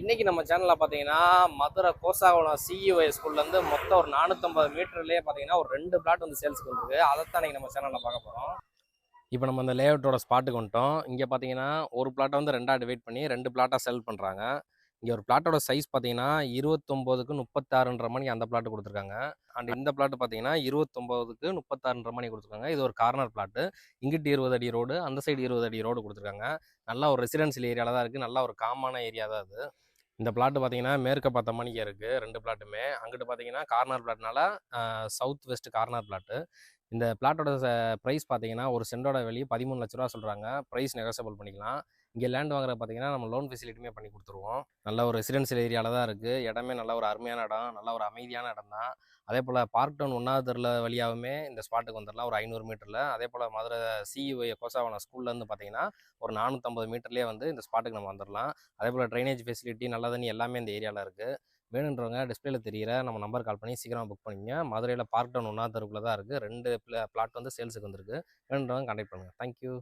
இன்னைக்கு நம்ம சேனலில் பார்த்தீங்கன்னா மதுரை கோசாகுளம் சிஇஓ ஸ்கூல்லேருந்து மொத்தம் ஒரு நானூற்றம்பது மீட்டர்லேயே பார்த்தீங்கன்னா ஒரு ரெண்டு பிளாட் வந்து சேல்ஸுக்கு வந்துருக்கு. அதைத்தான் இன்னைக்கு நம்ம சேனலில் பார்க்க போகிறோம் இப்போ நம்ம அந்த லேஅவுட்டோட ஸ்பாட்டுக்கு வந்துட்டோம். இங்கே பார்த்தீங்கன்னா ஒரு பிளாட்டை வந்து ரெண்டாக டிவைட் பண்ணி ரெண்டு பிளாட்டாக செல் பண்ணுறாங்க இங்கே ஒரு பிளாட்டோட சைஸ் பார்த்தீங்கன்னா இருபத்தொம்போதுக்கு முப்பத்தாறுன்ற மணி அந்த பிளாட் கொடுத்துருக்காங்க. அண்ட் இந்த பிளாட் பார்த்தீங்கன்னா இருபத்தொம்போதுக்கு முப்பத்தாறுன்ற மணி கொடுத்துருக்காங்க. இது ஒரு கார்னர் பிளாட்டு இங்கிட்டு இருபது அடி ரோடு அந்த சைடு இருபது அடி ரோடு கொடுத்துருக்காங்க. நல்லா ஒரு ரெசிடென்சியல் ஏரியாவில் தான் இருக்குது நல்லா ஒரு காமான ஏரியா தான் அது. இந்த பிளாட் பார்த்தீங்கன்னா மேற்க பார்த்த மணிக்கு இருக்குது ரெண்டு பிளாட்டுமே. அங்கிட்டு பார்த்தீங்கன்னா கார்னர் பிளாட்னால சவுத் வெஸ்ட் கார்னர் பிளாட்டு. இந்த பிளாட்டோட ப்ரைஸ் பார்த்தீங்கன்னா ஒரு சென்டோட வெளியே பதிமூணு லட்ச ரூபா சொல்கிறாங்க ப்ரைஸ் நெகசபிள் பண்ணிக்கலாம். இங்கே லேண்ட் வாங்குற பார்த்தீங்கன்னா நம்ம லோன் ஃபெசிலிட்டியுமே பண்ணி கொடுத்துருவோம். நல்ல ஒரு ரெசிடென்சியல் ஏரியாவில் தான் இருக்குது இடமே நல்ல ஒரு அருமையான இடம் நல்ல ஒரு அமைதியான இடம் தான். அதே போல் பார்க் டவுன் ஒன்றாவது தெருல வழியாகவுமே இந்த ஸ்பாட்டுக்கு வந்துடலாம் ஒரு ஐநூறு மீட்டரில் அதே போல் மதுரை சிஇஓ கோசாவனம் ஸ்கூல்லேருந்து பார்த்தீங்கன்னா ஒரு நானூற்றம்பது மீட்டர்லேயே வந்து இந்த ஸ்பாட்டுக்கு நம்ம வந்துடலாம். அதே போல் ட்ரைனேஜ் ஃபெசிலிட்டி நல்ல தண்ணி எல்லாமே இந்த ஏரியாவில் இருக்குது வேணுன்றவங்க டிஸ்பிளேல தெரியிற நம்ம நம்பர் கால் பண்ணி சீக்கிரமாக புக் பண்ணிங்க மதுரையில் பார்க் டவுன் ஒன்றா தெருக்குள்ளே தான் இருக்குது ரெண்டு பிளாட் வந்து சேல்ஸுக்கு வந்திருக்கு. வேணுன்றவங்க கான்டாக்ட் பண்ணுங்கள் தேங்க்யூ